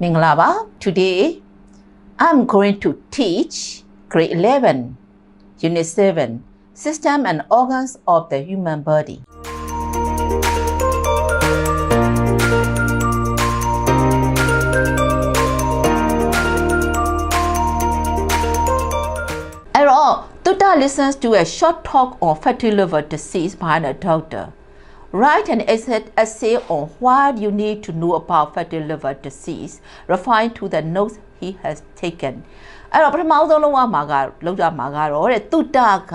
Minglaba, today I'm going to teach grade 11, unit 7, System and Organs of the Human Body. At all, Tuta listens to a short talk on fatty liver disease by a doctor. Write an essay, essay on what you need to know about fatty liver disease, referring to the notes he has taken. အဲ့တော့ပထမဆုံးလုံးဝမှာကလောက်ကြမှာကတော့တဲ့တုတ္တက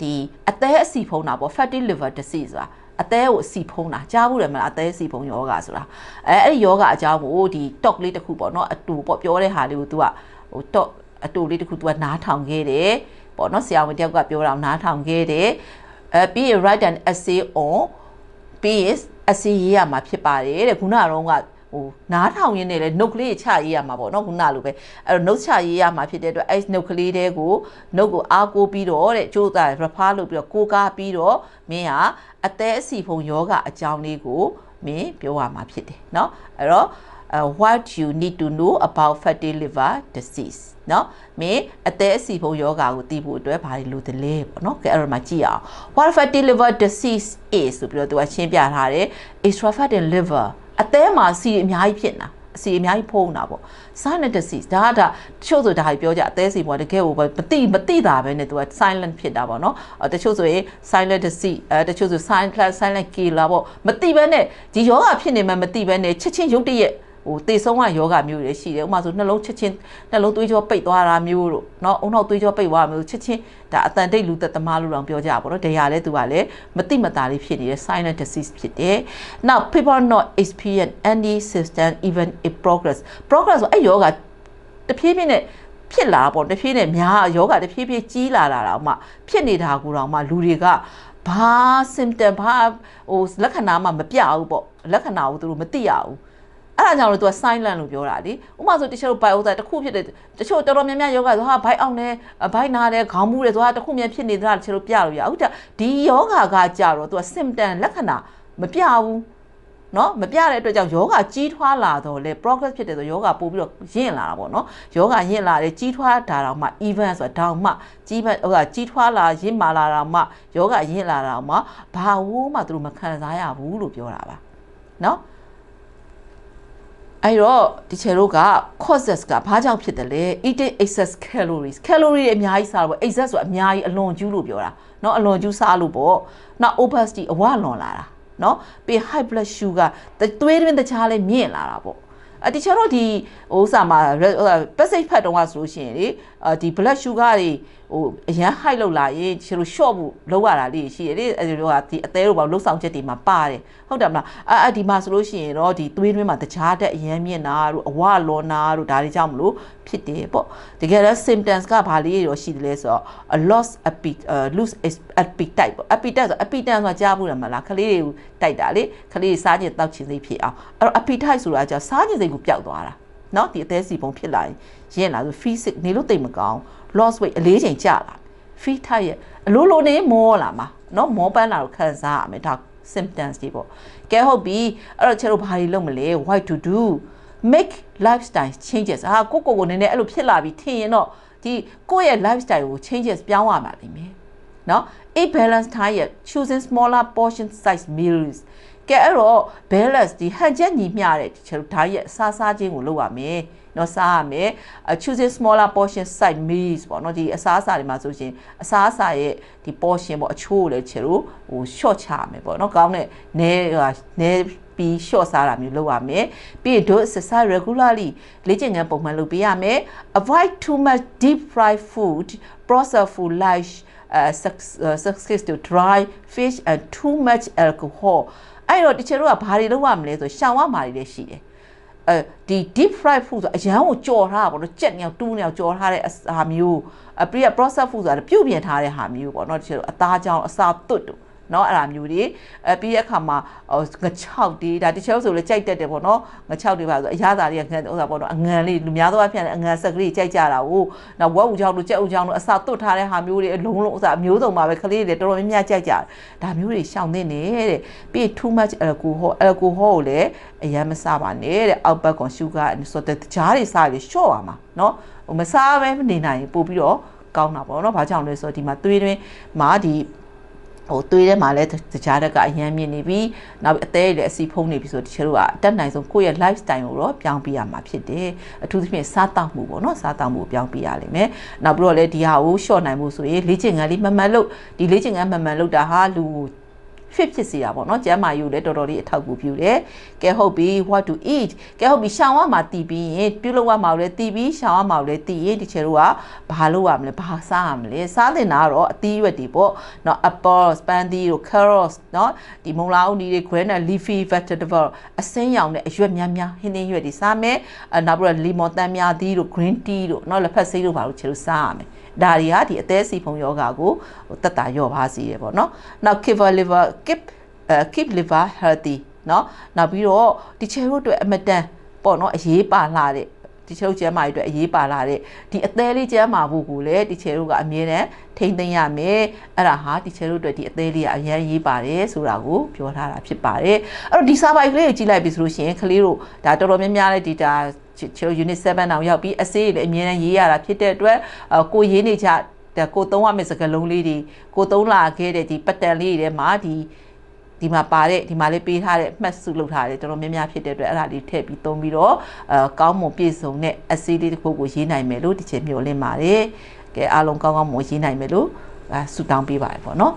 ဒီအသေးအစီဖုံးတာပေါ့ fatty liver disease ဆိုတာအသေးကိုအစီဖုံးတာကြားဘူးတယ်မလားအသေးအစီဖုံးယောဂဆိုတာအဲအဲ့ဒီယောဂအကြောင်းကိုဒီ talk လေးတစ်ခုပေါ့နော်အတူပေါ့ပြောတဲ့ဟာလေးကို तू ကဟို talk အတူလေးတစ်ခု तू ကနားထောင်ခဲ့တယ်ပေါ့နော်ဆရာဝန်တယောက်ကပြောတာနားထောင်ခဲ့တယ်အဲပြီးရင် write an essay on ပြီးရင်အစီရေးရမှာဖြစ်ပါတယ်တဲ့ခုနကတော့ကဟိုနားထောင်ရင်းနဲ့လဲ note ကလေးချရေးရမှာပေါ့နော်ခုနလိုပဲအဲ့တော့ note ချရေးရမှာဖြစ်တဲ့အတွက်အဲ့ note ကလေးတဲကို note ကိုအားကိုးပြီးတော့တဲ့ကြိုးစား refer လုပ်ပြီးတော့ကိုးကားပြီးတော့မင်းဟာအသေးအစီဖုံယောဂအကြောင်းလေးကိုမင်းပြောရမှာဖြစ်တယ်เนาะအဲ့တော့ uh, what you need to know about fatty liver disease เนาะမင်းအသေးအစီဖုံယောဂါကိုသိဖို့အတွက်ဘာတွေလိုသလဲပေါ့เนาะကဲအဲ့တော့မှကြည့်အောင် what fatty liver disease is ဆိုပြီးတော့သူကရှင်းပြထားတယ် extra fat in liver အသေးမှာစီအများကြီးဖြစ်နေတာအစီအများကြီးဖုံးတာပေါ့ silent disease ဒါကဒါတချို့ဆိုဒါကြီးပြောကြအသေးစီပေါ့တကယ်ကိုမသိမသိတာပဲနဲ့သူက silent ဖြစ်တာပေါ့နော်တချို့ဆိုရင် silent disease အဲတချို့ဆို silent silent killer ပေါ့မသိဘဲနဲ့ဒီယောဂဖြစ်နေမှမသိဘဲနဲ့ချက်ချင်းရုတ်တရက် ဟိုတေဆုံးကယောဂမျိုးတွေရှိတယ်ဥပမာဆိုနှလုံးချက်ချင်းနှလုံးသွေးကြောပိတ်သွားတာမျိုးတို့เนาะအုံနောက်သွေးကြောပိတ်သွားမျိုးချက်ချင်းဒါအတန်တိတ်လူသက်သမားလို့တော့ပြောကြပါတော့တရားလဲသူကလည်းမတိမတာလေးဖြစ်နေတဲ့ silent disease ဖြစ်တယ် now people not experience any system even if progress progress ဆိုအဲ့ယောဂတဖြည်းဖြည်းနဲ့ဖြစ်လာပေါ့တဖြည်းနဲ့များယောဂတဖြည်းဖြည်းကြီးလာတာတော့မှဖြစ်နေတာကူတော့မှလူတွေကဘာ symptom ဘာဟိုလက္ခဏာမှမပြဘူးပေါ့လက္ခဏာကိုသူတို့မသိရဘူး အဲ့ဒါကြောင့်လို့ तू က silent လို့ပြောတာလေဥပမာဆိုတချို့ bike ဥစားတစ်ခုဖြစ်တယ်တချို့တော်တော်များများယောဂဆိုဟာ bike အောင်တယ် bike နာတယ်ခေါင်းမူတယ်ဆိုတာတစ်ခုမြဲဖြစ်နေသလားတချို့လို့ပြလို့ရဟုတ်တယ်ဒီယောဂကကြတော့ तू က symptom လက္ခဏာမပြဘူးနော်မပြတဲ့အတွက်ကြောင့်ယောဂကြီးထွားလာတော့လေ progress ဖြစ်တယ်ဆိုယောဂပို့ပြီးတော့ရင့်လာတာပေါ့နော်ယောဂရင့်လာတယ်ကြီးထွားတာတော့မှ event ဆိုတာတောင်မှကြီးပတ်ဟိုကကြီးထွားလာရင့်မာလာတာမှယောဂရင့်လာတာမှဘာဝိုးမှသူတို့မခံစားရဘူးလို့ပြောတာပါနော် အဲ့တော့ဒီချေတို့က causes ကဘာကြောင့်ဖြစ်တယ်လဲ eating excess calories calorie အများကြီးစားလို့ excess ဆိုအများကြီးအလွန်ကျူးလို့ပြောတာเนาะအလွန်ကျူးစားလို့ပေါ့နောက် obesity အဝလွန်လာတာเนาะပြီး high blood sugar သွေးတွင်းတခြားလဲမြင့်လာတာပေါ့အတချို့တော့ဒီဟိုစာမှာ passage ဖတ်တော့ဆိုလို့ရှိရင်လေ ဒီ blood sugar တွေဟိုအရန် high လောက်လာရင်ချီလို short ဖို့လောက်ရတာလေးရှိတယ်လေအဲဒီတော့ဒီအသေးတို့ဘာလို့ဆောင်ချက်တွေမှာပါတယ်ဟုတ်တယ်မလားအဲအဒီမှာဆိုလို့ရှိရင်တော့ဒီသွေးတွင်းမှာတခြားတက်အရန်မြင့်တာတို့အဝလောနာတို့ဒါတွေကြောင့်မလို့ဖြစ်တယ်ပေါ့တကယ်တော့ symptoms ကဘာလေးရောရှိတယ်လဲဆိုတော့ a loss appetite lose appetite ပေါ့ appetite ဆို appetite ဆိုတာကြားဘူးတယ်မလားခလေးတွေတိုက်တာလေခလေးတွေစားခြင်းတောက်ခြင်းစိတ်ဖြစ်အောင်အဲ့တော့ appetite ဆိုတာကြောင့်စားခြင်းစိတ်ကိုပျောက်သွားတာ เนาะဒီအသေးစီပုံဖြစ်လာရင်ရင်လာဆို physic နေလို့တိတ်မကောင်း loss weight အလေးချိန်ကျလာ feet ထရဲ့အလိုလိုနေမောလာမှာเนาะမောပန်းလာတော့ခံစားရမယ်ဒါ symptoms တွေပေါ့ကဲဟုတ်ပြီအဲ့တော့ကျတို့ဘာတွေလုပ်မလဲ what to do make lifestyle changes ဟာကိုကိုကိုနည်းနည်းအဲ့လိုဖြစ်လာပြီထင်ရင်တော့ဒီကိုယ့်ရဲ့ lifestyle ကို changes ပြောင်းရပါလိမ့်မယ်เนาะ a balance diet choosing smaller portion size meals ကဲအဲ့တော့ balance ဒီဟန်ချက်ညီမျှတဲ့ကျတို့ diet စားစားခြင်းကိုလုပ်ရမယ်နော်စားရမယ် choosing smaller portion size meals ပေါ့နော်ဒီအစားအစာတွေမှာဆိုရှင်အစားအစာရဲ့ဒီ portion ပေါ့အချိုးကိုလည်းချေလို့ဟို short ချရမယ်ပေါ့နော်ကောင်းတဲ့နဲနဲပြီး short စားတာမျိုးလုပ်ရမယ်ပြီးရင် do exercise regularly လေ့ကျင့်ခန်းပုံမှန်လုပ်ပေးရမယ် avoid too much deep fried food processed food like uh, success to dry fish and too much alcohol အဲ့တော့တချို့ကဘာတွေလုပ်ရမလဲဆိုရှောင်ရမှာတွေလည်းရှိတယ်အဲဒီ deep fried food ဆိုအရန်ကိုကြော်ထားတာပေါ့နော်ကြက်ညောင်တူးညောင်ကြော်ထားတဲ့ဟာမျိုးအပရိယ process food ဆိုတာပြုတ်ပြင်ထားတဲ့ဟာမျိုးပေါ့နော်တချို့အသားကြောင်အစာသွတ်တို့ เนาะအဲ့ဒါမျိုးတွေအဲပြီးတဲ့အခါမှာဟိုငချောက်တွေဒါတချို့ဆိုလည်းကြိုက်တတ်တယ်ပေါ့နော်ငချောက်တွေပါဆိုအရသာတွေကငန်ဥစ္စာပေါ့နော်အငံလေးလူများသောအဖြစ်အငံဆက်ကလေးကြိုက်ကြတာကိုနောက်ဝက်ဦးချောင်းတို့ကြက်ဦးချောင်းတို့အစာတွတ်ထားတဲ့ဟာမျိုးတွေအလုံးလုံးဥစ္စာအမျိုးစုံပါပဲကလေးတွေတော်တော်များများကြိုက်ကြတယ်ဒါမျိုးတွေရှောင်နေနေတဲ့ပြီး too much alcohol alcohol ကိုလည်းအရင်မစားပါနဲ့တဲ့အောက်ဘက်ကွန်ရှူဂါဆိုတဲ့ကြားတွေစားပြီးရှော့ပါမှာเนาะဟိုမစားပဲနေနိုင်ပို့ပြီးတော့ကောင်းတာပေါ့เนาะဘာကြောင့်လဲဆိုတော့ဒီမှာသွေးတွင်းမှာဒီ ဟိုသွေးထဲမှာလည်းတကြားတက်ကအရန်မြင့်နေပြီနောက်အသေးလည်းအစီဖုံးနေပြီဆိုတချို့ကအတက်နိုင်ဆုံးကိုယ့်ရဲ့ lifestyle ကိုတော့ပြောင်းပြရမှာဖြစ်တယ်အထူးသဖြင့်စားတောက်မှုပေါ့နော်စားတောက်မှုကိုပြောင်းပြရလိမ့်မယ်နောက်ပြီးတော့လည်းဒီဟာကို short နိုင်မှုဆိုရင်လေ့ကျင့်ခန်းလေးမှန်မှန်လုပ်ဒီလေ့ကျင့်ခန်းမှန်မှန်လုပ်တာဟာလူကို fit ဖြစ်စေတာပေါ့နော်ကျမ်းမာရေးကိုလည်းတော်တော်လေးအထောက်အကူပြုတယ်ကဲဟုတ်ပြီ what to eat ကဲဟုတ်ပြီရှောင်းရမှာတည်ပြီးရင်ပြုလုပ်ရမှာလည်းတည်ပြီးရှောင်းရမှာလည်းတည်ရင်ဒီချေတို့ကဘာလုပ်ရမလဲဘာစားရမလဲစားတင်တာကတော့အသီးရွက်တွေပေါ့နော် apple spandy တို့ carrots နော်ဒီမုံလာအုပ်နီတွေ green and leafy vegetable အစင်းရောင်တဲ့အရွက်များများဟင်းသင်းရွက်တွေစားမယ်အနောက်ပြီးတော့ lemon တန်းများသီးတို့ green tea တို့နော်လက်ဖက်စိမ်းတို့ဘာလို့ချေတို့စားရမယ် ဒါတွေဟာဒီအသေးစီဖုံယောဂါကိုတက်တာရော့ပါစေရပေါ့နော်နောက် keep liver keep keep liver healthy နော်နောက်ပြီးတော့ဒီချေတို့အတွက်အမတန်ပေါ့နော်အရေးပါလာတဲ့ဒီချုပ်ကျမ်းမာရေးအတွက်အရေးပါလာတဲ့ဒီအသေးလေးကျမ်းမာဖို့ကိုလည်းဒီချေတို့ကအမြဲတမ်းထိမ့်သိမ်းရမယ်အဲ့ဒါဟာဒီချေတို့အတွက်ဒီအသေးလေးကအရန်ရေးပါတယ်ဆိုတာကိုပြောထားတာဖြစ်ပါတယ်အဲ့တော့ဒီ survey ကလေးကိုကြည့်လိုက်ပြီဆိုလို့ရှိရင်ကလေးတို့ဒါတော်တော်များများလေး data ဒီဒါချေ unit 7အောင်ရောက်ပြီးအစေးတွေလည်းအမြဲတမ်းရေးရတာဖြစ်တဲ့အတွက်ကိုရေးနေကြကိုသုံးရမယ့်စကားလုံးလေးတွေကိုသုံးလာခဲ့တဲ့ဒီပတ်တန်လေးတွေမှာဒီဒီမှာပါတဲ့ဒီမှာလေးပေးထားတဲ့မှတ်စုလုပ်ထားတယ်တော်တော်များများဖြစ်တဲ့အတွက်အဲ့ဒါလေးထည့်ပြီးသုံးပြီးတော့အဲကောင်းမွန်ပြည့်စုံတဲ့အစီလေးတစ်ခုကိုရေးနိုင်မယ်လို့ဒီချိန်မျိုးလင်းပါတယ်ကဲအားလုံးကောင်းကောင်းမွန်ရေးနိုင်မယ်လို့အဲဆုတောင်းပေးပါတယ်ပေါ့နော်